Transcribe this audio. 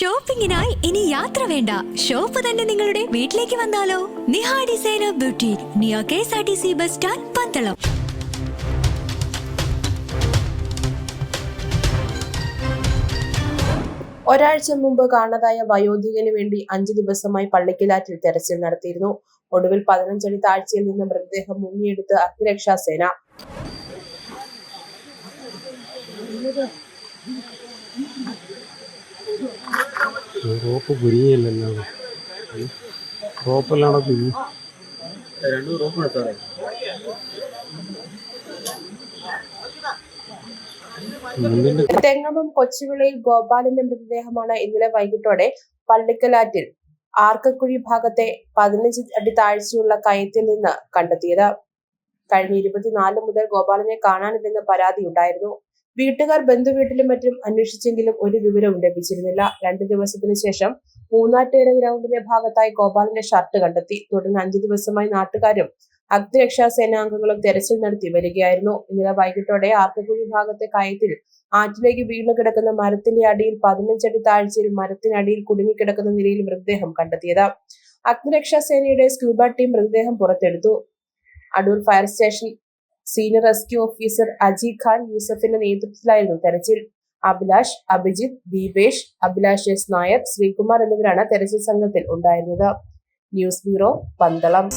ഷോപ്പിംഗിനായി ഇനി യാത്ര വേണ്ട. ഷോപ്പ് തന്നെ നിങ്ങളുടെ വീട്ടിലേക്ക് വന്നാലോ? Niha designer beauty neo K S R T C bus stand Pandalam. ഒരാഴ്ച മുമ്പ് കാണാതായ വയോധികന് വേണ്ടി അഞ്ചു ദിവസമായി പള്ളിക്കലാറ്റിൽ തെരച്ചിൽ നടത്തിയിരുന്നു. ഒടുവിൽ പതിനഞ്ചടി താഴ്ചയിൽ നിന്ന് മൃതദേഹം മുങ്ങിയെടുത്ത് അഗ്നിരക്ഷാസേന റോപ്പ് കുരുങ്ങിയല്ലോ റോപ്പെല്ലാം കുരുങ്ങി. രണ്ട് റൂം എടുത്തോളെ മുന്നിന്റെ തെങ്ങമം കൊച്ചുവിളയിൽ ഗോപാലന്റെ മൃതദേഹമാണ് ഇന്നലെ വൈകിട്ടോടെ പള്ളിക്കലാറ്റിൽ ആർക്കക്കുഴി ഭാഗത്തെ പതിനഞ്ച് അടി താഴ്ചയുള്ള കയത്തിൽ നിന്ന് കണ്ടെത്തിയത്. കഴിഞ്ഞ ഇരുപത്തിനാല് മുതൽ ഗോപാലനെ കാണാനില്ലെന്ന് പരാതിയുണ്ടായിരുന്നു. വീട്ടുകാർ ബന്ധുവീട്ടിലും മറ്റും അന്വേഷിച്ചെങ്കിലും ഒരു വിവരവും ലഭിച്ചിരുന്നില്ല. രണ്ടു ദിവസത്തിനു ശേഷം മൂന്നാട്ടുകര ഗ്രൗണ്ടിന്റെ ഭാഗത്തായി ഗോപാലിന്റെ ഷർട്ട് കണ്ടെത്തി. തുടർന്ന് അഞ്ചു ദിവസമായി നാട്ടുകാരും അഗ്നിരക്ഷാ സേനാംഗങ്ങളും തെരച്ചിൽ നടത്തി വരികയായിരുന്നു. ഇന്നലെ വൈകിട്ടോടെ ആർക്കക്കുഴി ഭാഗത്തെ കയത്തിൽ ആറ്റിലേക്ക് വീണു കിടക്കുന്ന മരത്തിന്റെ അടിയിൽ പതിനഞ്ചടി താഴ്ചയിൽ മരത്തിനടിയിൽ കുടുങ്ങിക്കിടക്കുന്ന നിലയിൽ മൃതദേഹം കണ്ടെത്തിയത്. അഗ്നിരക്ഷാ സേനയുടെ സ്ക്യൂബ ടീം മൃതദേഹം പുറത്തെടുത്തു. Adoor fire station senior rescue officer Aji Khan യൂസഫിന്റെ നേതൃത്വത്തിലായിരുന്നു തെരച്ചിൽ. അഭിലാഷ് അഭിജിത്ത് ദീപേഷ് അഭിലാഷ് എസ് നായർ ശ്രീകുമാർ എന്നിവരാണ് തെരച്ചിൽ സംഘത്തിൽ ഉണ്ടായിരുന്നത്. News bureau Pandalam.